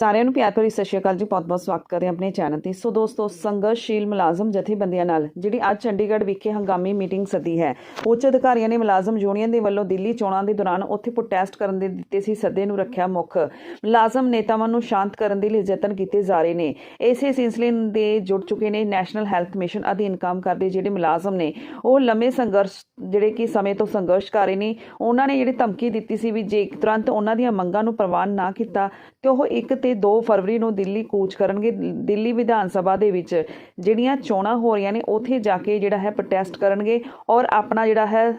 ਸਾਰਿਆਂ ਨੂੰ ਪਿਆਰ ਭਰੀ ਸਤਿ ਸ਼੍ਰੀ ਅਕਾਲ ਜੀ। ਬਹੁਤ-ਬਹੁਤ ਸਵਾਗਤ ਕਰਦੇ ਹਾਂ ਆਪਣੇ ਚੈਨਲ ਤੇ। ਸੋ ਦੋਸਤੋ, ਸੰਘਰਸ਼ੀਲ ਮੁਲਾਜ਼ਮ ਜਥੇਬੰਦੀਆਂ ਨਾਲ ਜਿਹੜੀ ਅੱਜ ਚੰਡੀਗੜ੍ਹ ਵਿਖੇ ਹੰਗਾਮੀ ਮੀਟਿੰਗ ਸੱਦੀ ਹੈ, ਉੱਚ ਅਧਿਕਾਰੀਆਂ ਨੇ ਮੁਲਾਜ਼ਮ ਯੂਨੀਅਨ ਦੇ ਵੱਲੋਂ ਦਿੱਲੀ ਚੋਣਾਂ ਦੇ ਦੌਰਾਨ ਉੱਥੇ ਪ੍ਰੋਟੈਸਟ ਕਰਨ ਦੇ ਦਿੱਤੇ ਸੀ, ਸੱਦੇ ਨੂੰ ਰੱਖਿਆ ਮੁੱਖ। ਮੁਲਾਜ਼ਮ ਨੇਤਾਵਾਂ ਨੂੰ ਸ਼ਾਂਤ ਕਰਨ ਦੇ ਲਈ ਯਤਨ ਕੀਤੇ ਜਾ ਰਹੇ ਨੇ। ਇਸੇ ਸਿਲਸਿਲੇ ਦੇ ਜੁੜ ਚੁੱਕੇ ਨੇ ਨੈਸ਼ਨਲ ਹੈਲਥ ਮਿਸ਼ਨ ਅਧੀਨ ਕੰਮ ਕਰਦੇ ਜਿਹੜੇ ਮੁਲਾਜ਼ਮ ਨੇ, ਉਹ ਲੰਮੇ ਸੰਘਰਸ਼, ਜਿਹੜੇ ਕਿ ਸਮੇਂ ਤੋਂ ਸੰਘਰਸ਼ ਕਰ ਰਹੇ ਨੇ, ਉਹਨਾਂ ਨੇ ਜਿਹੜੀ ਧਮਕੀ ਦਿੱਤੀ ਸੀ ਵੀ ਜੇ ਤੁਰੰਤ ਉਹਨਾਂ ਦੀਆਂ ਮੰਗਾਂ ਨੂੰ ਪ੍ਰਵਾਨ ਨਾ ਕੀਤਾ, ਤੇ ਉਹ ਇੱਕ ਤੇ 2 ਫਰਵਰੀ ਨੂੰ ਦਿੱਲੀ ਕੂਚ ਕਰਨਗੇ। ਦਿੱਲੀ ਵਿਧਾਨ ਸਭਾ ਦੇ ਵਿੱਚ ਜਿਹੜੀਆਂ ਚੋਣਾਂ ਹੋ ਰਹੀਆਂ ਨੇ, ਉੱਥੇ ਜਾ ਕੇ ਜਿਹੜਾ ਹੈ ਪ੍ਰੋਟੈਸਟ ਕਰਨਗੇ ਔਰ ਆਪਣਾ ਜਿਹੜਾ ਹੈ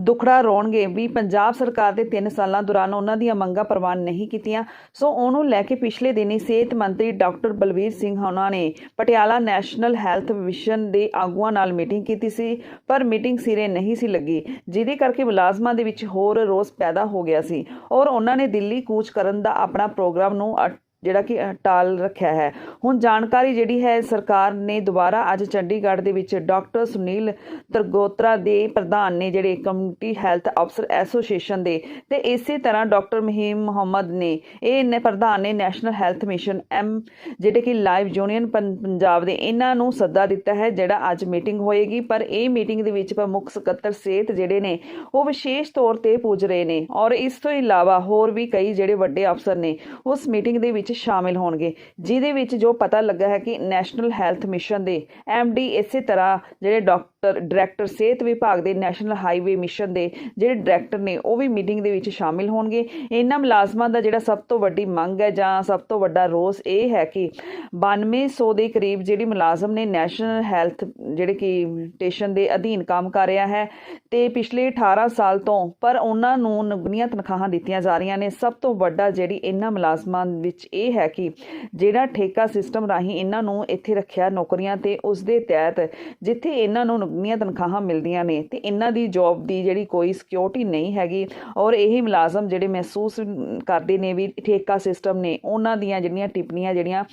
ਦੁਖੜਾ ਰੋਣਗੇ ਵੀ ਪੰਜਾਬ ਸਰਕਾਰ ਦੇ 3 ਸਾਲਾਂ ਦੌਰਾਨ ਉਹਨਾਂ ਦੀਆਂ ਮੰਗਾਂ ਪ੍ਰਵਾਨ ਨਹੀਂ ਕੀਤੀਆਂ। ਸੋ ਉਹਨੂੰ ਲੈ ਕੇ ਪਿਛਲੇ ਦਿਨੀ ਸਿਹਤ ਮੰਤਰੀ ਡਾਕਟਰ ਬਲਵੀਰ ਸਿੰਘ ਹੋਣਾ ਨੇ ਪਟਿਆਲਾ ਨੈਸ਼ਨਲ ਹੈਲਥ ਮਿਸ਼ਨ ਦੇ ਆਗੂਆਂ ਨਾਲ ਮੀਟਿੰਗ ਕੀਤੀ ਸੀ, ਪਰ ਮੀਟਿੰਗ ਸਿਰੇ ਨਹੀਂ ਸੀ ਲੱਗੀ, ਜਿਹਦੇ ਕਰਕੇ ਮੁਲਾਜ਼ਮਾਂ ਦੇ ਵਿੱਚ ਹੋਰ ਰੋਸ ਪੈਦਾ ਹੋ ਗਿਆ ਸੀ। ਔਰ ਉਹਨਾਂ ਨੇ ਦਿੱਲੀ ਕੂਚ ਕਰਨ ਦਾ ਆਪਣਾ ਪ੍ਰੋਗਰਾਮ ਨੂੰ ਅ- ਜਿਹੜਾ ਕਿ ਟਾਲ ਰੱਖਿਆ ਹੈ। ਹੁਣ ਜਾਣਕਾਰੀ ਜਿਹੜੀ ਹੈ, ਸਰਕਾਰ ਨੇ ਦੁਬਾਰਾ ਅੱਜ ਚੰਡੀਗੜ੍ਹ ਦੇ ਵਿੱਚ ਡਾਕਟਰ ਸੁਨੀਲ ਤਰਗੋਤਰਾ ਦੇ ਪ੍ਰਧਾਨ ਨੇ ਜਿਹੜੇ ਕਮਿਊਨਿਟੀ ਹੈਲਥ ਅਫਸਰ ਐਸੋਸੀਏਸ਼ਨ ਦੇ ਤੇ ਇਸੇ ਤਰ੍ਹਾਂ ਡਾਕਟਰ ਮਹੀਮ ਮੁਹੰਮਦ ਨੇ, ਇਹ ਨੇ ਪ੍ਰਧਾਨ ਨੇ ਨੈਸ਼ਨਲ ਹੈਲਥ ਮਿਸ਼ਨ ਐਮ, ਜਿਹੜੇ ਕਿ ਲਾਈਵ ਯੂਨੀਅਨ ਪੰ- ਪੰਜਾਬ ਦੇ, ਇਹਨਾਂ ਨੂੰ ਸੱਦਾ ਦਿੱਤਾ ਹੈ ਜਿਹੜਾ ਅੱਜ ਮੀਟਿੰਗ ਹੋਏਗੀ। ਪਰ ਇਹ ਮੀਟਿੰਗ ਦੇ ਵਿੱਚ ਪ੍ਰਮੁੱਖ ਸਕੱਤਰ ਸਿਹਤ ਜਿਹੜੇ ਨੇ, ਉਹ ਵਿਸ਼ੇਸ਼ ਤੌਰ ਤੇ ਪੁੱਜ ਰਹੇ ਨੇ। ਔਰ ਇਸ ਤੋਂ ਇਲਾਵਾ ਹੋਰ ਵੀ ਕਈ ਜਿਹੜੇ ਵੱਡੇ ਅਫਸਰ ਨੇ, ਉਸ ਮੀਟਿੰਗ ਦੇ ਵਿੱਚ ਸ਼ਾਮਿਲ ਹੋਣਗੇ, ਜਿਹਦੇ ਵਿੱਚ ਜੋ ਪਤਾ ਲੱਗਾ ਹੈ ਕਿ ਨੈਸ਼ਨਲ ਹੈਲਥ ਮਿਸ਼ਨ ਦੇ ਡੀ ਇਸੇ ਤਰ੍ਹਾਂ ਜਿਹੜੇ ਡਾਕਟਰ ਡਾਇਰੈਕਟਰ ਸਿਹਤ ਵਿਭਾਗ ਦੇ ਨੈਸ਼ਨਲ ਹਾਈਵੇ ਮਿਸ਼ਨ ਦੇ ਜਿਹੜੇ ਡਾਇਰੈਕਟਰ ਨੇ, ਉਹ ਵੀ ਮੀਟਿੰਗ ਦੇ ਵਿੱਚ ਸ਼ਾਮਿਲ ਹੋਣਗੇ। ਇਹਨਾਂ ਮੁਲਾਜ਼ਮਾਂ ਦਾ ਜਿਹੜਾ ਸਭ ਤੋਂ ਵੱਡੀ ਮੰਗ ਹੈ ਜਾਂ ਸਭ ਤੋਂ ਵੱਡਾ ਰੋਸ ਇਹ ਹੈ ਕਿ 9200 ਦੇ ਕਰੀਬ ਜਿਹੜੀ ਮੁਲਾਜ਼ਮ ਨੇ ਨੈਸ਼ਨਲ ਹੈਲਥ ਜਿਹੜੇ ਕਿ ਸਟੇਸ਼ਨ ਦੇ ਅਧੀਨ ਕੰਮ ਕਰ ਰਿਹਾ ਹੈ, ਤੇ ਪਿਛਲੇ 18 ਸਾਲ ਤੋਂ ਪਰ ਉਹਨਾਂ ਨੂੰ ਨਗਨੀਆਂ ਤਨਖਾਹਾਂ ਦਿੱਤੀਆਂ ਜਾ ਰਹੀਆਂ ਨੇ। ਸਭ ਤੋਂ ਵੱਡਾ ਜਿਹੜੀ ਇਹਨਾਂ ਮੁਲਾਜ਼ਮਾਂ ਵਿੱਚ ਇਹ ਹੈ ਕਿ ਜਿਹੜਾ ਠੇਕਾ ਸਿਸਟਮ ਰਾਹੀਂ ਇਹਨਾਂ ਨੂੰ ਇੱਥੇ ਰੱਖਿਆ ਨੌਕਰੀਆਂ ਤੇ ਉਸ ਦੇ ਤਹਿਤ ਜਿੱਥੇ ਇਹਨਾਂ ਨੂੰ ਨਗਨੀਆਂ ਤਨਖਾਹਾਂ ਮਿਲਦੀਆਂ ਨੇ ਤੇ ਇਹਨਾਂ ਦੀ ਜੌਬ ਦੀ ਜਿਹੜੀ ਕੋਈ ਸਿਕਿਉਰਿਟੀ ਨਹੀਂ ਹੈਗੀ ਔਰ ਇਹ ਮੁਲਾਜ਼ਮ ਜਿਹੜੇ ਮਹਿਸੂਸ ਕਰਦੇ ਨੇ ਵੀ ਠੇਕਾ ਸਿਸਟਮ ਨੇ ਉਹਨਾਂ ਦੀਆਂ ਜਿਹੜੀਆਂ ਟਿੱਪਣੀਆਂ ਜਿਹੜੀਆਂ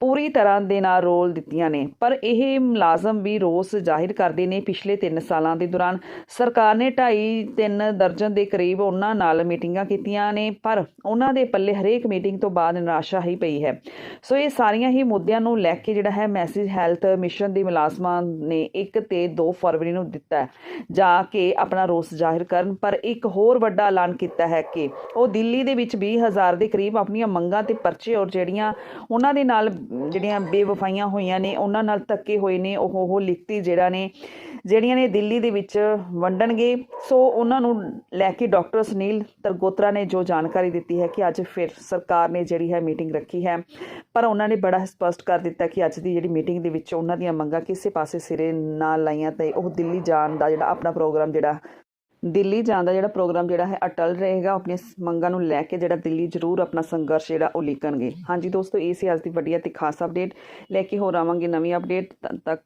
ਪੂਰੀ ਤਰ੍ਹਾਂ ਦੇ ਨਾਲ ਰੋਲ ਦਿੱਤੀਆਂ ਨੇ। ਪਰ ਇਹ ਮੁਲਾਜ਼ਮ ਵੀ ਰੋਸ ਜ਼ਾਹਿਰ ਕਰਦੇ ਨੇ ਪਿਛਲੇ 3 ਸਾਲਾਂ ਦੇ ਦੌਰਾਨ। ਸਰਕਾਰ ਨੇ 2.5 3 ਦਰਜਨ ਦੇ ਕਰੀਬ ਉਹਨਾਂ ਨਾਲ ਮੀਟਿੰਗਾਂ ਕੀਤੀਆਂ ਨੇ, ਪਰ ਉਹਨਾਂ ਦੇ ਪੱਲੇ ਹਰੇਕ ਮੀਟਿੰਗ ਤੋਂ ਬਾਅਦ ਨਿਰਾਸ਼ਾ ਹੀ ਪਈ ਹੈ। ਸੋ ਇਹ ਸਾਰੀਆਂ ਹੀ ਮੁੱਦਿਆਂ ਨੂੰ ਲੈ ਕੇ ਜਿਹੜਾ ਹੈ ਮੈਸੇਜ ਹੈਲਥ ਮਿਸ਼ਨ ਦੇ ਮੁਲਾਜ਼ਮਾਂ ਨੇ 1 ਤੇ 2 ਫਰਵਰੀ ਨੂੰ ਦਿੱਤਾ ਜਾ ਕੇ ਆਪਣਾ ਰੋਸ ਜ਼ਾਹਿਰ ਕਰਨ। ਪਰ ਇੱਕ ਹੋਰ ਵੱਡਾ ਐਲਾਨ ਕੀਤਾ ਹੈ ਕਿ ਉਹ ਦਿੱਲੀ ਦੇ ਵਿੱਚ 20000 ਦੇ ਕਰੀਬ ਆਪਣੀਆਂ ਮੰਗਾਂ ਤੇ ਪਰਚੇ ਔਰ ਜਿਹੜੀਆਂ ਉਹਨਾਂ ਦੇ ਨਾਲ, ਜਿਹੜੀਆਂ ਬੇਵਫਾਈਆਂ ਹੋਈਆਂ ਨੇ, ਉਹਨਾਂ ਨਾਲ ਧੱਕੇ ਹੋਏ ਨੇ, ਉਹ ਉਹ ਲਿਖਤੀ ਜਿਹੜਾ ਨੇ, ਜਿਹੜੀਆਂ ਨੇ ਦਿੱਲੀ ਦੇ ਵਿੱਚ ਵੰਡਣਗੇ। ਸੋ ਉਹਨਾਂ ਨੂੰ ਲੈ ਕੇ ਡਾਕਟਰ ਸੁਨੀਲ ਤਰਗੋਤਰਾ ਨੇ ਜੋ ਜਾਣਕਾਰੀ ਦਿੱਤੀ ਹੈ ਕਿ ਅੱਜ ਫਿਰ ਸਰਕਾਰ ਨੇ ਜਿਹੜੀ ਹੈ ਮੀਟਿੰਗ ਰੱਖੀ ਹੈ, ਪਰ ਉਹਨਾਂ ਨੇ ਬੜਾ ਸਪਸ਼ਟ ਕਰ ਦਿੱਤਾ ਕਿ ਅੱਜ ਦੀ ਜਿਹੜੀ ਮੀਟਿੰਗ ਦੇ ਵਿੱਚ ਉਹਨਾਂ ਦੀਆਂ ਮੰਗਾਂ ਕਿਸੇ ਪਾਸੇ ਸਿਰੇ ਨਾ ਲਾਈਆਂ ਤੇ ਉਹ ਦਿੱਲੀ ਜਾਣ ਦਾ ਜਿਹੜਾ ਆਪਣਾ ਪ੍ਰੋਗਰਾਮ ਜਿਹੜਾ, ਦਿੱਲੀ ਜਾਣ ਦਾ ਜਿਹੜਾ ਪ੍ਰੋਗਰਾਮ ਜਿਹੜਾ ਹੈ, ਅਟਲ ਰਹੇਗਾ। ਆਪਣੀਆਂ ਮੰਗਾਂ ਨੂੰ ਲੈ ਕੇ ਜਿਹੜਾ ਦਿੱਲੀ ਜ਼ਰੂਰ ਆਪਣਾ ਸੰਘਰਸ਼ ਜਿਹੜਾ ਉਹ ਲਿਖਣਗੇ। ਹਾਂਜੀ ਦੋਸਤੋ, ਇਹ ਸੀ ਅੱਜ ਦੀ ਵੱਡੀ ਅਤੇ ਖਾਸ ਅਪਡੇਟ ਲੈ ਕੇ ਹੋਰ ਆਵਾਂਗੇ ਨਵੀਂ ਅਪਡੇਟ ਤੱਕ